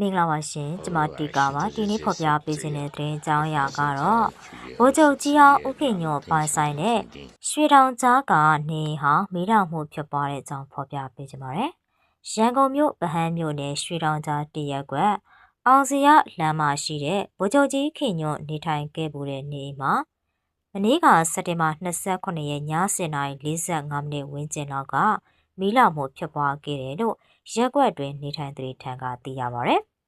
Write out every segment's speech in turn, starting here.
မင်္ဂလာပါရှင်ကျမတီကာပါဒီနေ့ဖော်ပြပေးခြင်းတဲ့သတင်းအကြောင်းအရာကတော့ဗိုလ်ချုပ်ကြီးအောင်ဥက္ကညောပိုင်ဆိုင်တဲ့ရွှေတောင်ကြားကနေဟာမိတော်မှုဖြစ်ပွားတဲ့အကြောင်းဖော်ပြပေးခြင်းပါတယ်ရန်ကုန်မြို့ဗဟန်းမြို့နယ်ရွှေတောင်ကြားတရက်ကွက်အောင်စရလမ်းမှာရှိတဲ့ဗိုလ်ချုပ်ကြီးခင်ညွန့်နေထိုင်ခဲ့မှုတဲ့နေမှာမနေ့ကစက်တင်ဘာ29ရက်ည7:45မိနစ်ဝန်းကျင်လောက်က မီးလောင်မှုဖြစ်ပွားခဲ့တယ်လို့ရက်ွက်တွင်နေထိုင်သူတွေထံကသိရပါဗျ။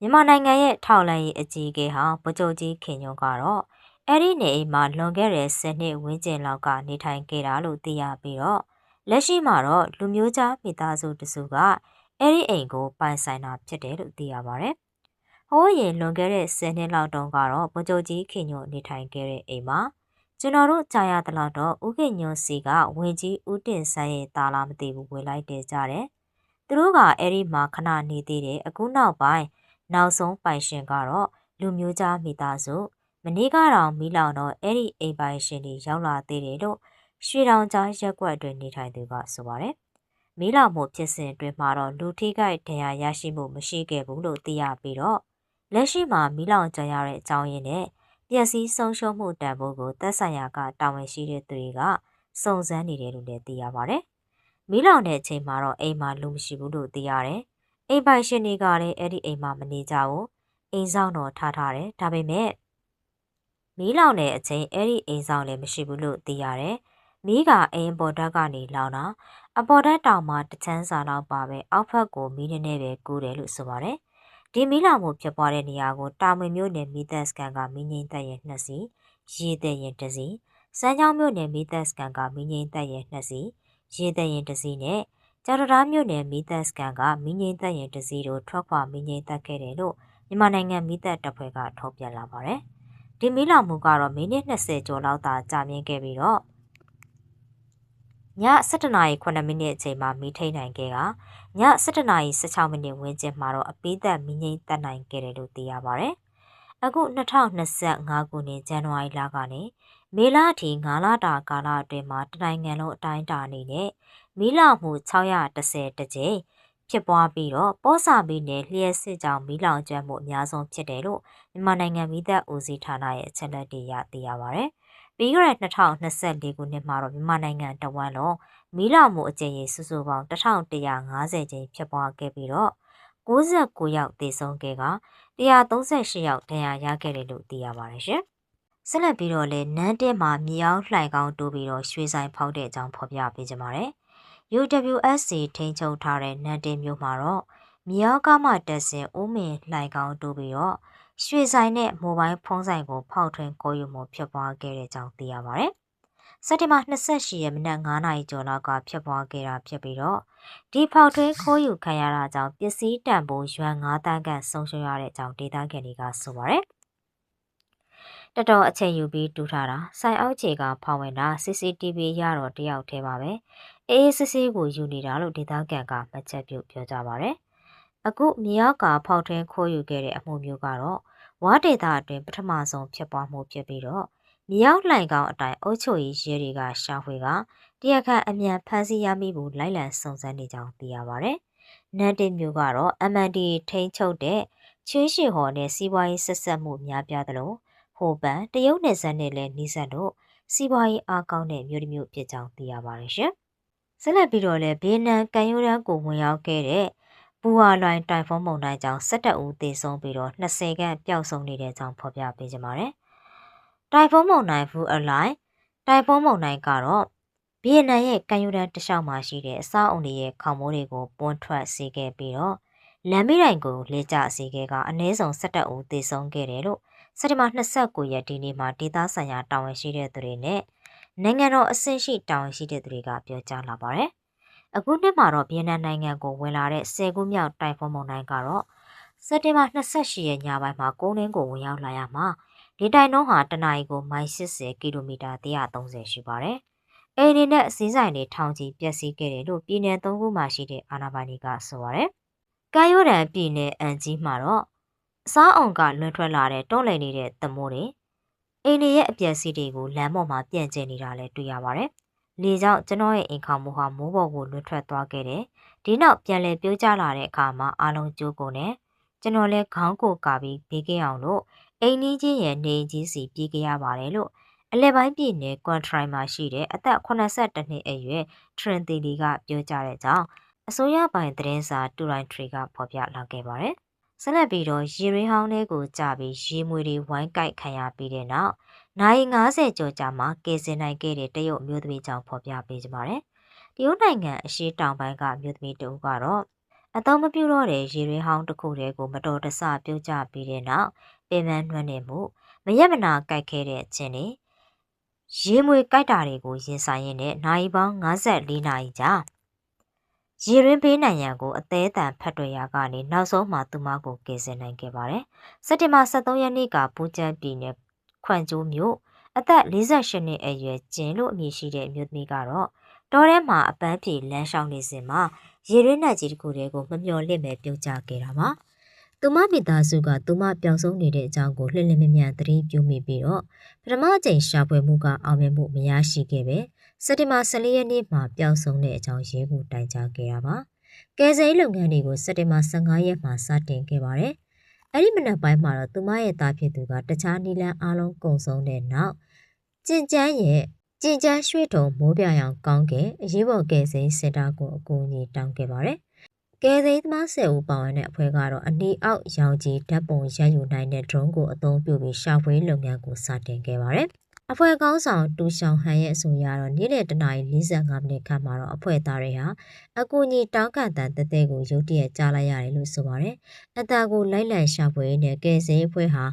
မြန်မာနိုင်ငံရဲ့ထောက်လှမ်းရေးအကြီးအကဲဟာဗိုလ်ချုပ်ကြီးခင်ညွန့်ကတော့အဲ့ဒီနေအိမ်မှာလွန်ခဲ့တဲ့10နှစ်ဝန်းကျင်လောက်ကနေထိုင်ခဲ့တာလို့သိရပြီးတော့လက်ရှိမှာတော့လူမျိုးသားမိသားစုတစုကအဲ့ဒီအိမ်ကိုပိုင်ဆိုင်တာဖြစ်တယ်လို့သိရပါဗျ။ဟိုးရင်လွန်ခဲ့တဲ့10နှစ်လောက်တုန်းကတော့ဗိုလ်ချုပ်ကြီးခင်ညွန့်နေထိုင်ခဲ့တဲ့အိမ်မှာ ကျွန်တော်တို့ကြားရသလောက်တော့ဦးခင်ညွန့်စီကဝင်ကြီးဦးတင်ဆန်းရဲ့တာလာမသိဘူးဝင်လိုက်တယ်ကြတယ်။သူတို့ကအဲ့ဒီမှာခဏနေသေးတယ်အခုနောက်ပိုင်းနောက်ဆုံးပိုင်ရှင်ကတော့လူမျိုးသားမိသားစုမနေ့ကတော့မီးလောင်တော့အဲ့ဒီအိမ်ပိုင်ရှင်တွေရောက်လာသေးတယ်လို့ရွှေတောင်ကြားရက်ကွက်အတွင်းနေထိုင်သူကဆိုပါတယ်။မီးလောင်မှုဖြစ်စဉ်အတွင်းမှာတော့လူထိခိုက်ဒဏ်ရာရရှိမှုမရှိခဲ့ဘူးလို့သိရပြီးတော့လက်ရှိမှာမီးလောင်ကြရတဲ့အကြောင်းရင်းနဲ့ ပျက်စီးဆုံးရှုံးမှုတန်ဖိုးကိုသက်ဆိုင်ရာကတာဝန်ရှိတဲ့သူတွေကစုံစမ်းနေတယ်လို့လည်းသိရပါတယ်။မီးလောင်တဲ့အချိန်မှာတော့အိမ်မှာလူမရှိဘူးလို့သိရတယ်။အိမ်ပိုင်ရှင်တွေကလည်းအဲ့ဒီအိမ်မှာမနေကြဘူး။အိမ်ဆောင်တော့ထားထားတယ်။ဒါပေမဲ့မီးလောင်တဲ့အချိန်အဲ့ဒီအိမ်ဆောင်လည်းမရှိဘူးလို့သိရတယ်။မီးကအိမ်ပေါ်ဓာတ်ကနေလောင်တာအပေါ်ဓာတ်တောင်မှတချမ်းစာလောက်ပါပဲအောက်ဖက်ကိုမီးနေနေပဲကူးတယ်လို့ဆိုပါတယ်။ ဒီမီးလောင်မှုဖြစ်ပွားတဲ့နေရာကိုတာမွေမြို့နယ်မီသက်စကန်ကမီးငိမ့်သက်ရဲ့နှစ်စီရေသက်ရင်တစ်စီစမ်းချောင်းမြို့နယ်မီသက်စကန်ကမီးငိမ့်သက်ရဲ့နှစ်စီရေသက်ရင်တစ်စီနဲ့ကျော်တော်မြို့နယ်မီသက်စကန်ကမီးငိမ့်သက်ရင်တစ်စီတို့ထွက်ခွာမီးငိမ့်သက်ခဲ့တယ်လို့မြန်မာနိုင်ငံမီသက်တပ်ဖွဲ့ကထုတ်ပြန်လာပါတယ်ဒီမီးလောင်မှုကတော့မိနစ်20ကျော်လောက်သာကြာမြင့်ခဲ့ပြီးတော့ ည7:09မိနစ်အချိန်မှာမီးထိန်နိုင်ခဲ့ကည7:16မိနစ်ဝန်းကျင်မှာတော့အပိသက်မီးငိမ့်တက်နိုင်ခဲ့တယ်လို့သိရပါဗျ။အခု2025ခုနှစ်ဇန်နဝါရီလကနေမေလအထိ9လတာကာလအတွင်းမှာတနိုင်ငံလုံးအတိုင်းအတာအနေနဲ့မီးလောင်မှု610တကြိမ်ဖြစ်ပွားပြီးတော့ပေါ့စာမီးနဲ့လျှက်စစ်ကြောင်မီးလောင်ကျွမ်းမှုအများဆုံးဖြစ်တယ်လို့မြန်မာနိုင်ငံမီးတပ်ဦးစီးဌာနရဲ့အချက်အလက်တွေရသိရပါဗျ။ ပြီးခဲ့တဲ့2024ခုနှစ်မှာတော့မြန်မာနိုင်ငံတဝန်းလုံးမီးလောင်မှုအကြိမ်ရေစုစုပေါင်း1150ကျင်းဖြစ်ပွားခဲ့ပြီးတော့69ယောက်သေဆုံးခဲ့က138ယောက်ဒဏ်ရာရခဲ့တယ်လို့သိရပါတယ်ရှင်။ဆက်လက်ပြီးတော့လည်းနန်းတဲမှာမြေအောင်လှိုင်ကောင်းတိုးပြီးတော့ရွှေဆိုင်ဖောက်တဲ့အကြောင်းဖော်ပြပေးကြပါမယ်။ UWSC ထိန်းချုပ်ထားတဲ့နန်းတဲမြို့မှာတော့မြေအောင်ကားမှတက်စင်ဦးမင်လှိုင်ကောင်းတိုးပြီးတော့ ရွှေဆိုင်နဲ့မိုဘိုင်းဖုန်းဆိုင်ကိုဖောက်ထွင်းခိုးယူမှုဖြစ်ပွားခဲ့တဲ့အကြောင်းသိရပါတယ်။စက်တင်ဘာ28ရက်မနက်9နာရီကျော်လောက်ကဖြစ်ပွားခဲ့တာဖြစ်ပြီးတော့ဒီဖောက်ထွင်းခိုးယူခံရတာကြောင့်ပစ္စည်းတန်ဖိုးရွမ်9တန်းခန့်ဆုံးရှုံးရတဲ့အကြောင်းဒေသခံတွေကဆိုပါတယ်။တတော်အချိန်ယူပြီးတူထားတာစိုင်အောက်ခြေကဖောင်ဝင်တာ CCTV ရတော့တယောက်တည်းပါပဲအေးအေးဆေးဆေးကိုယူနေတာလို့ဒေသခံကမှတ်ချက်ပြုပြောကြပါဗျ။ အခုမြောက်ကဖောက်ထွင်းခိုးယူခဲ့တဲ့အမှုမျိုးကတော့ဝါဒေတာအတွင်းပထမဆုံးဖြစ်ပွားမှုဖြစ်ပြီးတော့မြောက်လှိုင်ကောင်အတိုင်းအုတ်ချိုရေးရဲတွေကရှာဖွေကတရားခံအမြန်ဖမ်းဆီးရမိဖို့လိုက်လံစုံစမ်းနေကြောင်းသိရပါဗျ။နန်တေမျိုးကတော့ MND ထိန်းချုပ်တဲ့ချင်းရှိဟော်နဲ့စီးပွားရေးဆက်ဆက်မှုများပြားသလိုဟိုပန်တရုတ်နယ်စပ်နဲ့လည်းနှီးစပ်လို့စီးပွားရေးအားကောင်းတဲ့မြို့တစ်မြို့ဖြစ်ကြောင်းသိရပါတယ်ရှင်။ဆက်လက်ပြီးတော့လည်းဘေးနန်ကန်ယူရန်ကိုဝင်ရောက်ခဲ့တဲ့ ပူဝါလွိုင်းတိုင်ဖုန်းမုန်တိုင်းကြောင့်17ဦးသေဆုံးပြီးတော့20ခန့်ပျောက်ဆုံးနေတဲ့ကြောင်းဖော်ပြပေးကြပါမယ်။တိုင်ဖုန်းမုန်တိုင်းဖူအလိုင်းတိုင်ဖုန်းမုန်တိုင်းကတော့ဗီယက်နမ်ရဲ့ကန်ယူဒန်တလျှောက်မှာရှိတဲ့အစားအုံတွေရဲ့ခေါင်မိုးတွေကိုပွန်းထွက်စေခဲ့ပြီးတော့လမ်းမတိုင်ကိုလေကျစေခဲ့ကအနည်းဆုံး17ဦးသေဆုံးခဲ့တယ်လို့စက်တင်ဘာ29ရက်ဒီနေ့မှာဒေသဆိုင်ရာတာဝန်ရှိတဲ့သူတွေနဲ့နိုင်ငံတော်အဆင့်ရှိတာဝန်ရှိတဲ့သူတွေကပြောကြားလာပါတယ် အခုနှစ်မှာတော့ဗီယက်နမ်နိုင်ငံကိုဝင်လာတဲ့10ခုမြောက်တိုင်ဖွန်းမုန်တိုင်းကတော့စက်တင်ဘာ28ရက်ညပိုင်းမှာကုန်းနှင်းကိုဝင်ရောက်လာရမှာလေတိုင်နှုန်းဟာတနအီကိုမိုင်80ကီလိုမီတာ130ရှိပါတယ်။အိမ်တွေနဲ့အစည်းဆိုင်တွေထောင်ချီပျက်စီးခဲ့တယ်လို့ပြည်내၃ခုမှရှိတဲ့အာဏာပိုင်တွေကဆိုပါတယ်။ကမ်းရိုးတန်းပြည်내အန်ကြီးမှာတော့အစားအောင်ကလွန်ထွက်လာတဲ့တွန်းလှန်နေတဲ့သမိုးတွေအိမ်တွေရဲ့အပျက်စီးတွေကိုလမ်းပေါ်မှာပြန့်ကျဲနေတာလည်းတွေ့ရပါတယ်။ လေကြောင့်ကျွန်တော်ရဲ့အိမ်ခေါင်မှုဟာမိုးပေါ်ကိုလွတ်ထွက်သွားခဲ့တယ်ဒီနောက်ပြန်လဲပြောကြလာတဲ့အခါမှာအားလုံးကြိုးကုန်တယ်ကျွန်တော်လဲခေါင်းကိုကာပြီးဘေးကင်းအောင်လို့အိမ်ကြီးချင်းရဲ့နေကြီးစီပြေးကြရပါတယ်လို့အလဲပိုင်းပြည်နယ်ကွန်ထရိုင်မှာရှိတဲ့အသက်82နှစ်အရွယ်ထရင်တီလီကပြောကြတဲ့ကြောင်းအစိုးရပိုင်သတင်းစာတူရိုင်ထရီကဖော်ပြလာခဲ့ပါတယ်။ဆက်လက်ပြီးတော့ရေရင်းဟောင်းလေးကိုကြာပြီးရေမွေတွေဝိုင်းကိုက်ခံရပြီးတဲ့နောက် နိုင်90ကျော်ကြာမှကေစင်နိုင်ခဲ့တဲ့တရုတ်မျိုးသမီးကြောင့်ဖော်ပြပေးကြပါတယ်။တရုတ်နိုင်ငံအရှေ့တောင်ပိုင်းကမျိုးသမီးတဦးကတော့အတော့မပြုတော့တဲ့ရေရင်းဟောင်းတစ်ခုတည်းကိုမတော်တဆပြုတ်ကျပြီးတဲ့နောက်ပင်မနှွမ်းနေမှုမရက်မနာကြိုက်ခဲ့တဲ့အချင်းတွေရေမွေကြိုက်တာတွေကိုရင်ဆိုင်ရင်းနဲ့နိုင်ပေါင်း54နာရီကြာရေရင်းပေးနိုင်ရန်ကိုအသေးအတန်ဖတ်တွေ့ရာကနေနောက်ဆုံးမှသူမကိုကယ်ဆယ်နိုင်ခဲ့ပါတယ်။စက်တင်ဘာ23ရက်နေ့ကပူကျန်းပြည်နယ် ခွန်ကျိုးမြို့အသက်48နှစ်အရွယ်ကျင်းလို့အမည်ရှိတဲ့အမျိုးသမီးကတော့တောထဲမှာအပန်းဖြေလမ်းလျှောက်နေစဉ်မှာရေရင်းနှက်ကြီးတစ်ခုတည်းကိုမမျှော်လင့်ပဲပြုတ်ကျခဲ့တာပါ။သူမမိသားစုကသူမပျောက်ဆုံးနေတဲ့အကြောင်းကိုလှည့်လည်မြမြန်သတိပြုမိပြီးတော့ပထမအကြိမ်ရှာဖွေမှုကအောင်မြင်မှုမရရှိခဲ့ပဲစက်တင်ဘာ14ရက်နေ့မှာပျောက်ဆုံးတဲ့အကြောင်းရေးဖို့တိုင်ကြားခဲ့တာပါ။ကယ်ဆယ်ရေးလုပ်ငန်းတွေကိုစက်တင်ဘာ15ရက်မှာစတင်ခဲ့ပါတယ်။ အဲ့ဒီမနက်ပိုင်းမှာတော့သူမရဲ့သားဖြစ်သူကတခြားနီလန်းအားလုံးကုံဆုံးတဲ့နောက်ကျင်ကျန်းရဲ့ကျင်ကျန်းရွှေထုံမိုးပြရောင်ကောင်းကအရေးပေါ်ကယ်ဆယ်စင်တာကိုအကူအညီတောင်းခဲ့ပါတယ်။ကယ်ဆယ်သမားဆယ်ဦးပါဝင်တဲ့အဖွဲ့ကတော့အနီအောက်ရောင်ကြီးဓာတ်ပုံရယူနိုင်တဲ့ drone ကိုအသုံးပြုပြီးရှာဖွေလုပ်ငန်းကိုစတင်ခဲ့ပါတယ်။ အဖွဲ့ကောင်းဆောင်တူရှောင်ဟန်ရဲ့အဆိုအရတော့နေ့လယ်တနာရီ45မိနစ်ခန့်မှာတော့အဖွဲ့သားတွေဟာအကူအညီတောင်းခံတဲ့တသက်ကိုရုတ်တရက်ကြားလိုက်ရတယ်လို့ဆိုပါတယ်။အတာကိုလိုက်လံရှာဖွေနေတဲ့ကယ်ဆယ်အဖွဲ့ဟာ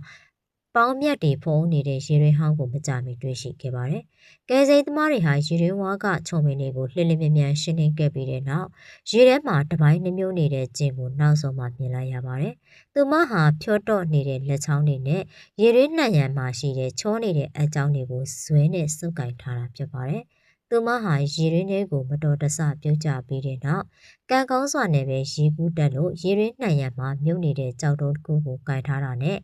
ပေါင်းမြတ်တွေဖုံးနေတဲ့ရေရင်ဟောင်းကိုမကြမီတွေ့ရှိခဲ့ပါတယ်။ကယ်ဆယ်သမားတွေဟာရေရင်ဝါကခြုံပင်တွေကိုလှစ်လစ်မြမြန်ရှင်းလင်းခဲ့ပြီးတဲ့နောက်ရေထဲမှာတပိုင်းနှမျိုးနေတဲ့ကျင်ကိုနောက်ဆုံးမှမြင်လိုက်ရပါတယ်။သူမဟာဖြောတော့နေတဲ့လက်ချောင်းတွေနဲ့ရေရင်းနှံ့ရံမှာရှိတဲ့ချောနေတဲ့အကြောင်းတွေကိုဇွဲနဲ့စုပ်ကင်ထားတာဖြစ်ပါတယ်။ သူမဟာရေရင်းထဲကိုမတော်တဆပြုတ်ကျပြီးတဲ့နောက်ကံကောင်းစွာနဲ့ပဲရေကူးတက်လို့ရေရင်းနှံရံမှာမြုပ်နေတဲ့ကြောက်တုံးတစ်ခုကိုကင်ထားတာနဲ့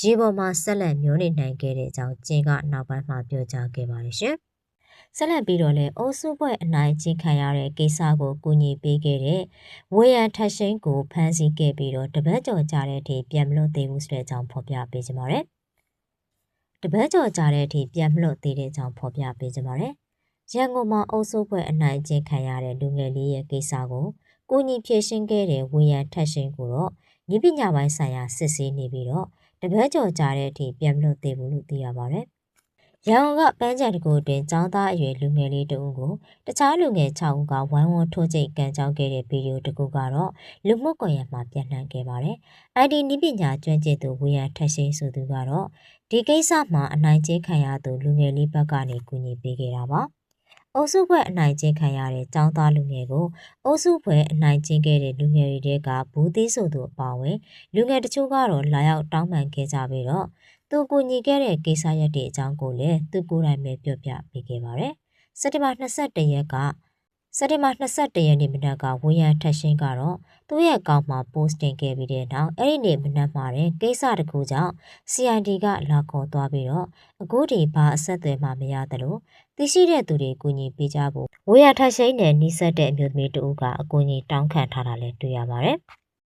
ရေပေါ်မှာဆက်လက်မျောနေနိုင်ခဲ့တဲ့အကြောင်းကျင်းကနောက်ပိုင်းမှာပြောကြားခဲ့ပါတယ်ရှင်။ဆက်လက်ပြီးတော့လည်းအုပ်စုပွဲအနိုင်ကျင်းခံရတဲ့ကိစ္စကိုကူညီပေးခဲ့တဲ့ဝေယံထရှိန်ကိုဖမ်းဆီးခဲ့ပြီးတော့တပတ်ကျော်ကြာတဲ့အထိပြန်မလွတ်သေးဘူးဆိုတဲ့အကြောင်းဖော်ပြပေးကြပါမယ်။တပတ်ကျော်ကြာတဲ့အထိပြန်မလွတ်သေးတဲ့အကြောင်းဖော်ပြပေးကြပါမယ်။ ရန်ကုန်မှာအုပ်စုဖွဲ့အနိုင်ကျင့်ခံရတဲ့လူငယ်လေးရဲ့ကိစ္စကိုကိုညီဖြည့်ရှင်းခဲ့တဲ့ဝေယံထက်ရှင်ကိုတော့ဤပညာပိုင်းဆိုင်ရာစစ်ဆေးနေပြီးတော့တပတ်ကျော်ကြာတဲ့အထိပြန်မလို့သေးဘူးလို့သိရပါတယ်။ရန်ကုန်ကပန်းချံတကူတွင်ចောင်းသားအရွယ်လူငယ်လေးတဦးကိုတခြားလူငယ်6ဦးကဝိုင်းဝန်းထိုးကျိတ်ကန်ကြောင်းခဲ့တဲ့ဗီဒီယိုတကူကတော့လူမှုကွန်ရက်မှာပြန့်နှံ့ခဲ့ပါတယ်။ ID နည်းပညာကျွမ်းကျင်သူဝေယံထက်ရှင်ဆိုသူကတော့ဒီကိစ္စမှာအနိုင်ကျင့်ခံရသူလူငယ်လေးဘက်ကနေကူညီပေးခဲ့တာပါ။ အုပ်စုဖွဲ့အနိုင်ကျင့်ခံရတဲ့ចောင်းသားလူငယ်ကိုအုပ်စုဖွဲ့အနိုင်ကျင့်ခဲ့တဲ့လူငယ်တွေကဘူးသီးဆိုသူအပါအဝင်လူငယ်တချို့ကတော့လာရောက်တောင်းပန်ခဲ့ကြပြီးတော့သူကူညီခဲ့တဲ့ကိစ္စရပ်တွေအကြောင်းကိုလည်းသူကိုယ်တိုင်ပဲပြောပြပေးခဲ့ပါတယ်။စက်တင်ဘာ22ရက်က စက်တင်ဘာ22ရက်နေ့မနက်ကဝင်းရန်ထက်ရှင်းကတော့သူ့ရဲ့အကောင့်မှာ post တင်ခဲ့ပြီးတဲ့နောက်အဲ့ဒီနေ့မနက်မှာတဲ့ကိစ္စတခုကြောင့် CID ကလာခေါ်သွားပြီးတော့အခုဒီဘာအဆက်အသွယ်မှမရသလိုသိရှိတဲ့သူတွေကူညီပေးကြဖို့ဝေယထက်ရှိန်နဲ့နှိစက်တဲ့အမျိုးသမီးတဦးကအကူအညီတောင်းခံထားတာလည်းတွေ့ရပါတယ်